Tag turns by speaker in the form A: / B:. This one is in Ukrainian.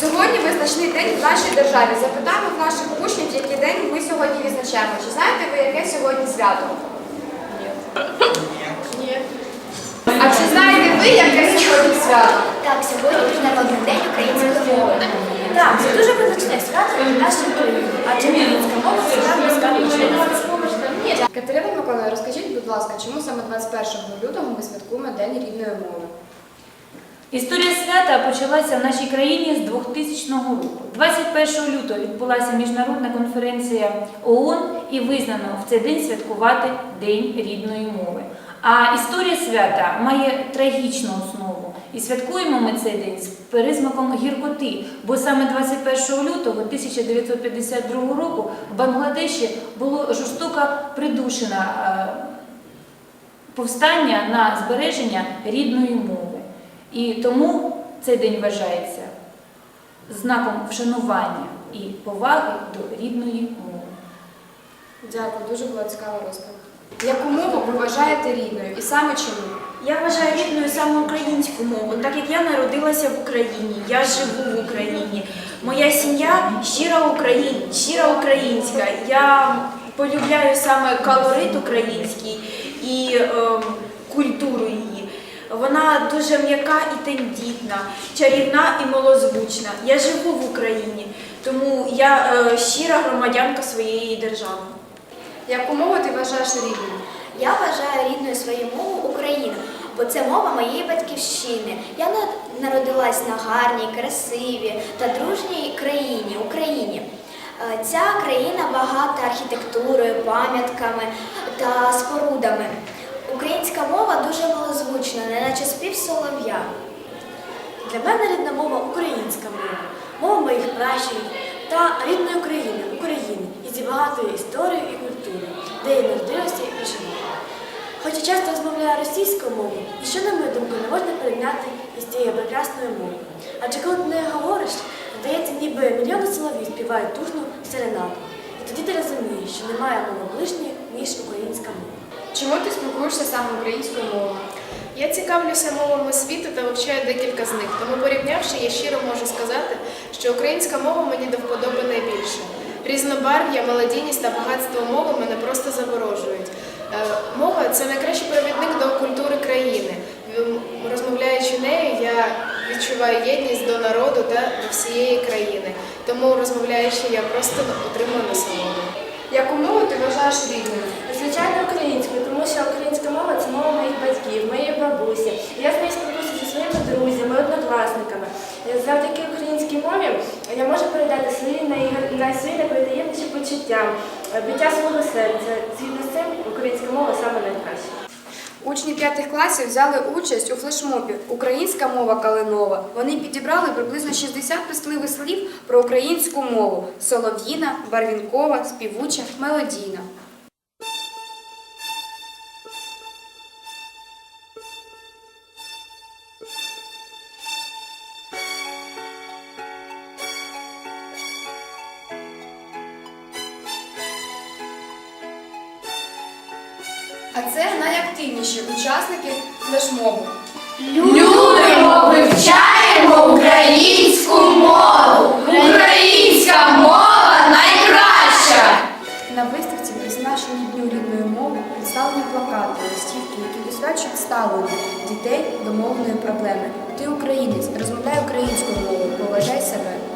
A: Сьогодні визначний день в нашій державі. Запитаємо в наших учнів, який день ми сьогодні відзначаємо. Чи знаєте ви, яке сьогодні свято? Ні. А чи знаєте ви, яке сьогодні свято?
B: Так, сьогодні Міжнародний день української мови. Так, це дуже визначне свято для нашої країни, адже українська мова це близька
A: Катерина Миколаївна, розкажіть, будь ласка, чому саме 21 лютого ми святкуємо День рідної мови?
C: Історія свята почалася в нашій країні з 2000 року. 21 лютого відбулася міжнародна конференція ООН і визнано в цей день святкувати День рідної мови. А історія свята має трагічну основу. І святкуємо ми цей день з перезмаком гіркоти, бо саме 21 лютого 1952 року в Бангладеші було жорстоко придушено е, повстання на збереження рідної мови. І тому цей день вважається знаком вшанування і поваги до рідної мови.
A: Дякую, дуже була цікава розповідь. Яку мову ви вважаєте рідною і саме чому?
D: Я вважаю рідною саме українську мову, так як я народилася в Україні, я живу в Україні. Моя сім'я щира Україн, щира українська. Я полюбляю саме колорит український і е, культуру її. Вона дуже м'яка і тендітна, чарівна і малозвучна. Я живу в Україні, тому я е, щира громадянка своєї держави.
A: Яку мову ти вважаєш рідною?
B: Я вважаю рідною свою мову Україну, бо це мова моєї батьківщини. Я на- народилась на гарній, красивій та дружній країні Україні. Е, Ця країна багата архітектурою, пам'ятками та спорудами. Українська мова дуже малозвучна, неначе спів солов'я.
E: Для мене рідна мова українська мова, мова моїх пращурів та рідної України, України, і зі багатою історією і культурою, де я народилася і жила. Хоч я часто розмовляю російською мовою, що, на мою думку, не можна порівняти із цією прекрасною мовою. Адже коли ти нею говориш, здається, ніби мільйони соловів співають тужну серенаду. І тоді ти розумієш, що немає мови ближньої, ніж українська мова.
A: Чому ти спілкуєшся саме українською мовою?
F: Я цікавлюся мовами світу та вивчаю декілька з них, тому порівнявши, я щиро можу сказати, що українська мова мені до вподоби найбільше. Різнобарв'я, мелодійність та багатство мови мене просто заворожують. Е, Мова це найкращий провідник до культури країни. Розмовляючи нею, я відчуваю єдність до народу та до всієї країни. Тому розмовляючи, я просто отримую насолоду.
A: Яку мову ти вважаєш рідною?
E: Звичайно, українською, тому що українська мова це мова моїх батьків, моєї бабусі. Я з нею спілкуюся зі своїми друзями, однокласниками. Завдяки українській мові я можу передати свої най- най- найпотаємніші почуття, е, биття свого серця. Згідно з цим, українська мова саме найкраща.
A: Учні п'ятих класів взяли участь у флешмобі Українська мова калинова. Вони підібрали приблизно 60 писливих слів про українську мову: солов'їна, барвінкова, співуча, мелодійна. А це найактивніші учасники флешмобу.
G: Любимо, вивчаємо українську мову. Українська мова найкраща.
A: На виставці, присвяченій Дню рідної мови, представлені плакати, листівки, які досвячують ставлення дітей до мовної проблеми. Ти українець, розмовляй українською мовою, поважай себе.